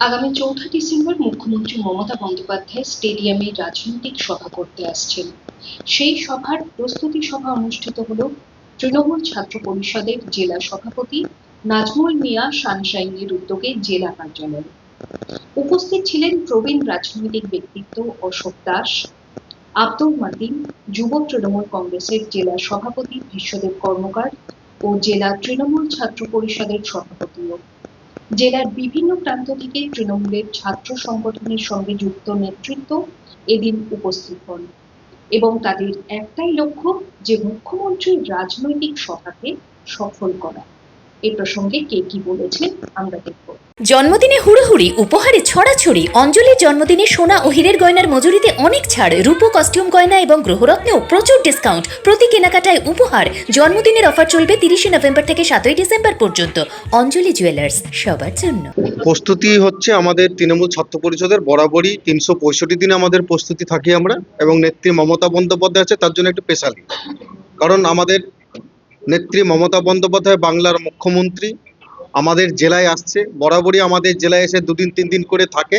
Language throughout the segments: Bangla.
আগামী চৌঠা ডিসেম্বর মুখ্যমন্ত্রী মমতা বন্দ্যোপাধ্যায় স্টেডিয়ামে রাজনৈতিক সভা করতে আসছেন। সেই সভার প্রস্তুতি সভা অনুষ্ঠিত হল তৃণমূল ছাত্র পরিষদের জেলা সভাপতি নাজমুল মিয়া সানশাইনের উদ্যোগে জেলা কার্যালয়ে। উপস্থিত ছিলেন প্রবীণ রাজনৈতিক ব্যক্তিত্ব অশোক দাস, আব্দুল মাতিন, যুব তৃণমূল কংগ্রেসের জেলা সভাপতি বিশ্বদেব কর্মকার ও জেলা তৃণমূল ছাত্র পরিষদের সভাপতিও। জেলার বিভিন্ন প্রান্ত থেকে তৃণমূলের ছাত্র সংগঠনের সঙ্গে যুক্ত নেতৃত্ব এদিন উপস্থিত হন এবং তাদের একটাই লক্ষ্য যে মুখ্যমন্ত্রীর রাজনৈতিক সভাকে সফল করা। এ প্রসঙ্গে কে কি বলেছেন আমরা দেখব। জন্মদিনে হুড়োহুড়ি উপহারে ছড়াছড়ি অঞ্জলির জন্মদিনে সোনা ও হীরের গয়নার মজুরিতে অনেক ছাড় রূপো কস্টিউম গয়না এবং গ্রহরত্নেও প্রচুর ডিসকাউন্ট প্রতি কেনাকাটায় উপহার জন্মদিনের অফার চলবে তিরিশে নভেম্বর থেকে সাতই ডিসেম্বর পর্যন্ত অঞ্জলি জুয়েলার্স সবার জন্য। প্রস্তুতি হচ্ছে আমাদের তৃণমূল ছাত্র পরিষদের বরাবরই তিনশো পঁয়ষট্টি দিনে আমাদের প্রস্তুতি থাকি আমরা এবং নেত্রী মমতা বন্দ্যোপাধ্যায় আছে তার জন্য একটু স্পেশালি কারণ আমাদের নেত্রী মমতা বন্দ্যোপাধ্যায় বাংলার মুখ্যমন্ত্রী। আমাদের জেলায় আসছে। বরাবরই আমাদের জেলায় এসে দুদিন, তিন দিন করে থাকে।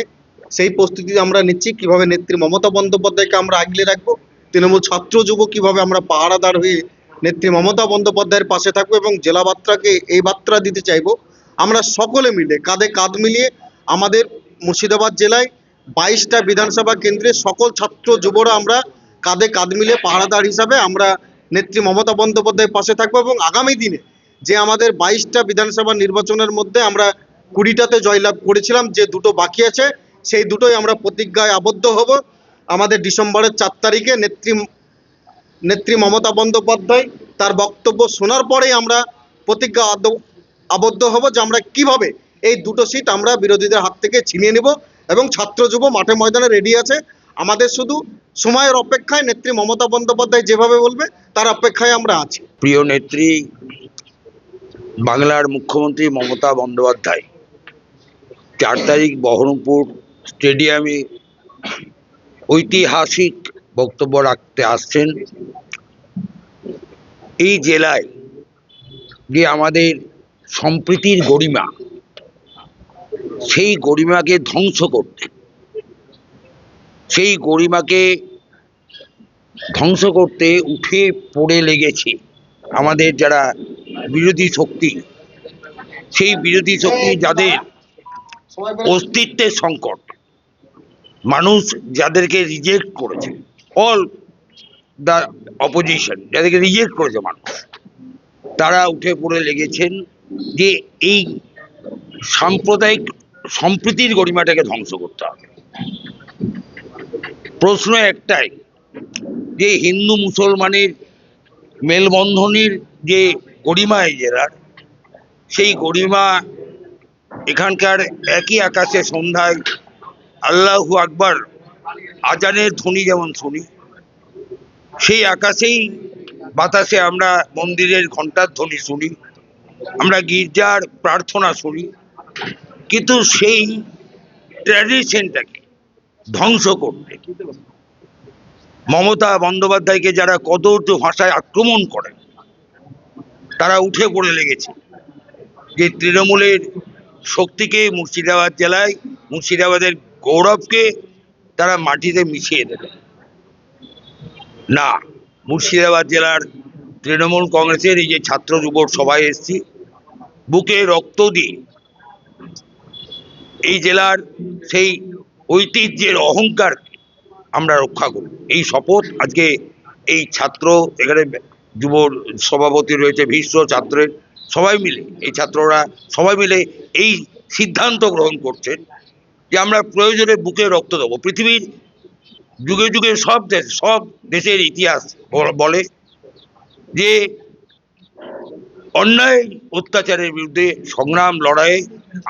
সেই প্রস্তুতি আমরা নিচ্ছি, কীভাবে নেত্রী মমতা বন্দ্যোপাধ্যায়কে আমরা আগলে রাখব। তৃণমূল ছাত্র যুব কীভাবে আমরা পাহারাদার হয়ে নেত্রী মমতা বন্দ্যোপাধ্যায়ের পাশে থাকব এবং জেলা বার্তাকে এই বার্তা দিতে চাইব। আমরা সকলে মিলে, কাঁধে কাঁধ মিলিয়ে আমাদের মুর্শিদাবাদ জেলায় বাইশটা বিধানসভা কেন্দ্রে সকল ছাত্র যুবরা আমরা কাঁধে কাঁধ মিলিয়ে পাহারাদার হিসাবে আমরা নেত্রী মমতা বন্দ্যোপাধ্যায়ের পাশে থাকব এবং আগামী দিনে যে আমাদের বাইশটা বিধানসভা নির্বাচনের মধ্যে আমরা কুড়িটাতে জয়লাভ করেছিলাম, যে দুটো বাকি আছে, সেই দুটোই আমরা প্রতিজ্ঞায় আবদ্ধ হব। আমাদের ডিসেম্বরের চার তারিখে নেত্রী নেত্রী মমতা বন্দ্যোপাধ্যায় তার বক্তব্য শোনার পরেই আমরা প্রতিজ্ঞা আবদ্ধ হব যে আমরা কীভাবে এই দুটো সিট আমরা বিরোধীদের হাত থেকে ছিনিয়ে নেব এবং ছাত্র যুব মাঠে ময়দানে রেডি আছে। আমাদের শুধু সময়ের অপেক্ষায় নেত্রী মমতা বন্দ্যোপাধ্যায় যেভাবে বলবে, তার অপেক্ষায় আমরা আছি। প্রিয় নেত্রী, বাংলার মুখ্যমন্ত্রী মমতা বন্দ্যোপাধ্যায়, চার তারিখ বহরমপুর স্টেডিয়ামে ঐতিহাসিক বক্তব্য রাখতে আসছেন। এই জেলায় যে আমাদের সম্প্রীতির গরিমা, সেই গরিমাকে ধ্বংস করতে সেই গরিমাকে ধ্বংস করতে উঠে পড়ে লেগেছে আমাদের যারা বিরোধী শক্তি। সেই বিরোধী শক্তি যাদের অস্তিত্বের সংকট, মানুষ যাদেরকে রিজেক্ট করেছে অল দ্য অপোজিশন যাদেরকে রিজেক্ট করেছে মানুষ, তারা উঠে পড়ে লেগেছেন যে এই সাম্প্রদায়িক সম্প্রীতির গরিমাটাকে ধ্বংস করতে হবে। প্রশ্ন একটাই, যে হিন্দু মুসলমানের মেলবন্ধনের যে গরিমা এই জেলার, সেই গরিমা এখানকার একই আকাশে সন্ধ্যায় আল্লাহু আকবার আজানের ধ্বনি যেমন শুনি, সেই আকাশেই বাতাসে আমরা মন্দিরের ঘণ্টার ধ্বনি শুনি, আমরা গির্জার প্রার্থনা শুনি, কিন্তু সেই ট্র্যাডিশনটাকে ধ্বংস করতে। মমতা বন্দ্যোপাধ্যায়কে যারা কদর্য ভাষায় আক্রমণ করে, তারা উঠে পড়ে লেগেছে যে তৃণমূলের শক্তিকে মুর্শিদাবাদ জেলায়, মুর্শিদাবাদের গৌরবকে তারা মাটিতে মিশিয়ে দেবে। না, মুর্শিদাবাদ জেলার তৃণমূল কংগ্রেসের এই যে ছাত্র যুব সভায় এসছি, বুকে রক্ত দিয়ে এই জেলার সেই ঐতিহ্যের অহংকারকে আমরা রক্ষা করব। এই শপথ আজকে এই ছাত্র, এখানে যুব সভাপতি রয়েছে, ভীষ্ম ছাত্রের সবাই মিলে, এই ছাত্ররা সবাই মিলে এই সিদ্ধান্ত গ্রহণ করছেন যে আমরা প্রয়োজনে বুকে রক্ত দেবো। পৃথিবীর যুগে যুগে সব দেশ, সব দেশের ইতিহাস বলে যে অন্যায় অত্যাচারের বিরুদ্ধে সংগ্রাম, লড়াইয়ে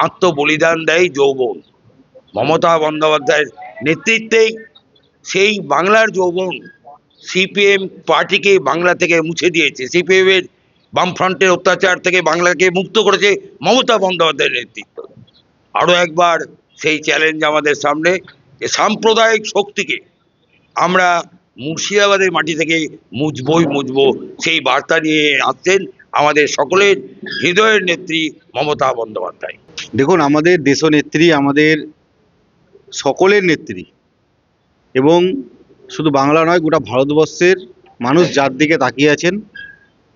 আত্মবলিদান দেয় যৌবন। মমতা বন্দ্যোপাধ্যায়ের নেতৃত্বেই সেই বাংলার যৌবন সিপিএম পার্টিকে বাংলা থেকে মুছে দিয়েছে। সিপিএম এর বামফ্রন্টের অত্যাচার থেকে বাংলাকে মুক্ত করেছে মমতা বন্দ্যোপাধ্যায়ের নেতৃত্ব। আরও একবার সেই চ্যালেঞ্জ আমাদের সামনে, যে সাম্প্রদায়িক শক্তিকে আমরা মুর্শিদাবাদের মাটি থেকে মুজবই মুজবো সেই বার্তা নিয়ে আসছেন আমাদের সকলের হৃদয়ের নেত্রী মমতা বন্দ্যোপাধ্যায়। দেখুন, আমাদের দেশনেত্রী, আমাদের সকলের নেত্রী। এবং শুধু বাংলা নয়, গোটা ভারতবর্ষের মানুষ যার দিকে তাকিয়ে আছেন,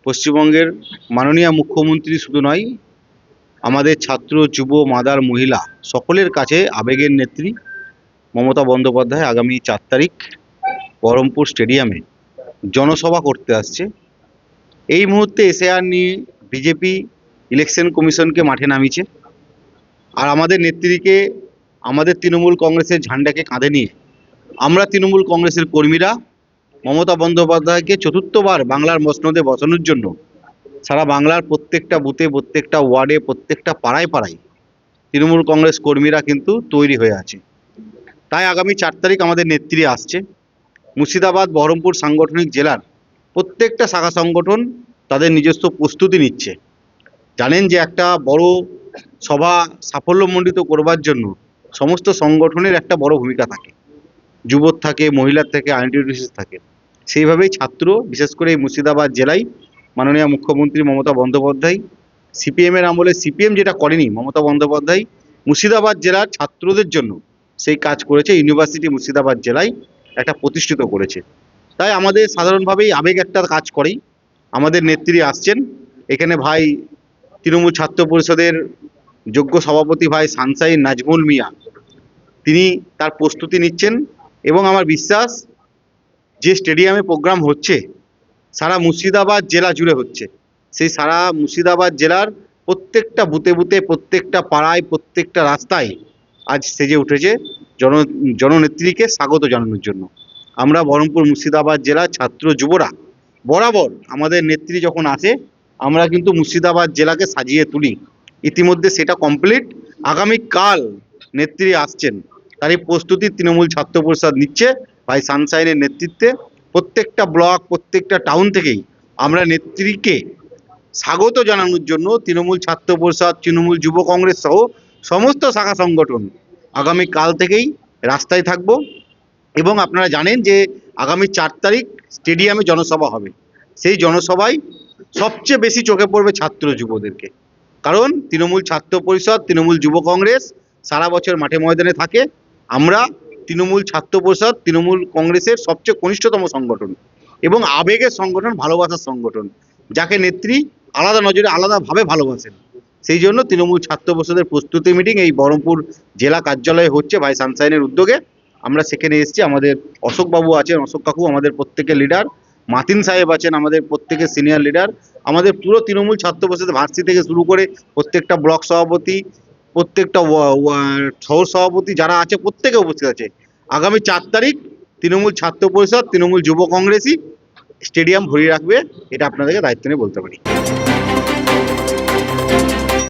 পশ্চিমবঙ্গের মাননীয় মুখ্যমন্ত্রী শুধু নয়, আমাদের ছাত্র, যুব, মাদার, মহিলা সকলের কাছে আবেগের নেত্রী মমতা বন্দ্যোপাধ্যায় আগামী চার তারিখ বহরমপুর স্টেডিয়ামে জনসভা করতে আসছে। এই মুহূর্তে এসআর নিয়ে বিজেপি ইলেকশন কমিশনকে মাঠে নামিয়েছে। আর আমাদের নেত্রীকে আমাদের তৃণমূল কংগ্রেসের ঝান্ডাকে কাঁধে নিয়ে। আমরা তৃণমূল কংগ্রেসের কর্মীরা মমতা বন্দ্যোপাধ্যায়কে চতুর্থবার বাংলার মসনদে বসানোর জন্য সারা বাংলার প্রত্যেকটা বুথে, প্রত্যেকটা ওয়ার্ডে, প্রত্যেকটা পাড়ায় পাড়ায় তৃণমূল কংগ্রেস কর্মীরা কিন্তু তৈরি হয়ে আছে। তাই আগামী চার তারিখ আমাদের নেত্রী আসছে। মুর্শিদাবাদ, বহরমপুর সাংগঠনিক জেলার প্রত্যেকটা শাখা সংগঠন তাদের নিজস্ব প্রস্তুতি নিচ্ছে। জানেন যে একটা বড় সভা সাফল্যমণ্ডিত করবার জন্য সমস্ত সংগঠনের একটা বড় ভূমিকা থাকে। যুবক থাকে, মহিলার থেকে আইনটিউটিস থাকে। সেইভাবেই ছাত্র, বিশেষ করে এই মুর্শিদাবাদ জেলায় মাননীয় মুখ্যমন্ত্রী মমতা বন্দ্যোপাধ্যায় সিপিএমের আমলে সিপিএম যেটা করেনি মমতা বন্দ্যোপাধ্যায়, মুর্শিদাবাদ জেলার ছাত্রদের জন্য সেই কাজ করেছে ইউনিভার্সিটি মুর্শিদাবাদ জেলায় একটা প্রতিষ্ঠিত করেছে। তাই আমাদের সাধারণভাবেই আবেগ একটা কাজ করেই আমাদের নেত্রী আসছেন। এখানে ভাই তৃণমূল ছাত্র পরিষদের যোগ্য সভাপতি ভাই সানসাই নাজমুল মিয়া। তিনি তার প্রস্তুতি নিচ্ছেন এবং আমার বিশ্বাস যে স্টেডিয়ামে প্রোগ্রাম হচ্ছে, সারা মুর্শিদাবাদ জেলা জুড়ে হচ্ছে। সেই সারা মুর্শিদাবাদ জেলার প্রত্যেকটা বুতে বুতে প্রত্যেকটা পাড়ায়, প্রত্যেকটা রাস্তায় আজ সেজে উঠেছে জন, জননেত্রীকে স্বাগত জানানোর জন্য। আমরা বহরমপুর মুর্শিদাবাদ জেলার ছাত্র যুবরা, বরাবর আমাদের নেত্রী যখন আসে, আমরা কিন্তু মুর্শিদাবাদ জেলাকে সাজিয়ে তুলি। ইতিমধ্যে সেটা কমপ্লিট আগামীকাল নেত্রী আসছেন। তার এই প্রস্তুতি তৃণমূল ছাত্র পরিষদ নিচ্ছে। ভাই সানশাইনের নেতৃত্বে প্রত্যেকটা ব্লক, প্রত্যেকটা টাউন থেকেই আমরা নেত্রীকে স্বাগত জানানোর জন্য তৃণমূল ছাত্র পরিষদ তৃণমূল যুব কংগ্রেস সহ সমস্ত শাখা সংগঠন আগামী কাল থেকেই রাস্তায় থাকব। এবং আপনারা জানেন যে আগামী চার তারিখ স্টেডিয়ামে জনসভা হবে। সেই জনসভায় সবচেয়ে বেশি চোখে পড়বে ছাত্র যুবদেরকে। কারণ তৃণমূল ছাত্র পরিষদ তৃণমূল যুব কংগ্রেস সারা বছর মাঠে ময়দানে থাকে। আমরা তৃণমূল ছাত্র পরিষদ, তৃণমূল কংগ্রেসের সবচেয়ে কনিষ্ঠতম সংগঠন এবং আবেগের সংগঠন, ভালোবাসার সংগঠন, যাকে নেত্রী আলাদা নজরে আলাদাভাবে ভালোবাসেন। সেই জন্য তৃণমূল ছাত্র পরিষদের প্রস্তুতি মিটিং এই বহরমপুর জেলা কার্যালয়ে হচ্ছে ভাই সানসাইনের উদ্যোগে। আমরা সেখানে এসেছি, আমাদের অশোকবাবু আছেন, অশোক কাকু আমাদের প্রত্যেকের লিডার মাতিন সাহেব আছেন আমাদের প্রত্যেকের সিনিয়র লিডার আমাদের পুরো তৃণমূল ছাত্র পরিষদের ভার্সি থেকে শুরু করে প্রত্যেকটা ব্লক সভাপতি প্রত্যেকটা শহর সভাপতি যারা আছে, প্রত্যেকে উপস্থিত আছে। আগামী চার তারিখ তৃণমূল ছাত্র পরিষদ, তৃণমূল যুব কংগ্রেসই স্টেডিয়াম ভরিয়ে রাখবে, এটা আপনাদেরকে দায়িত্ব নিয়ে বলতে পারি।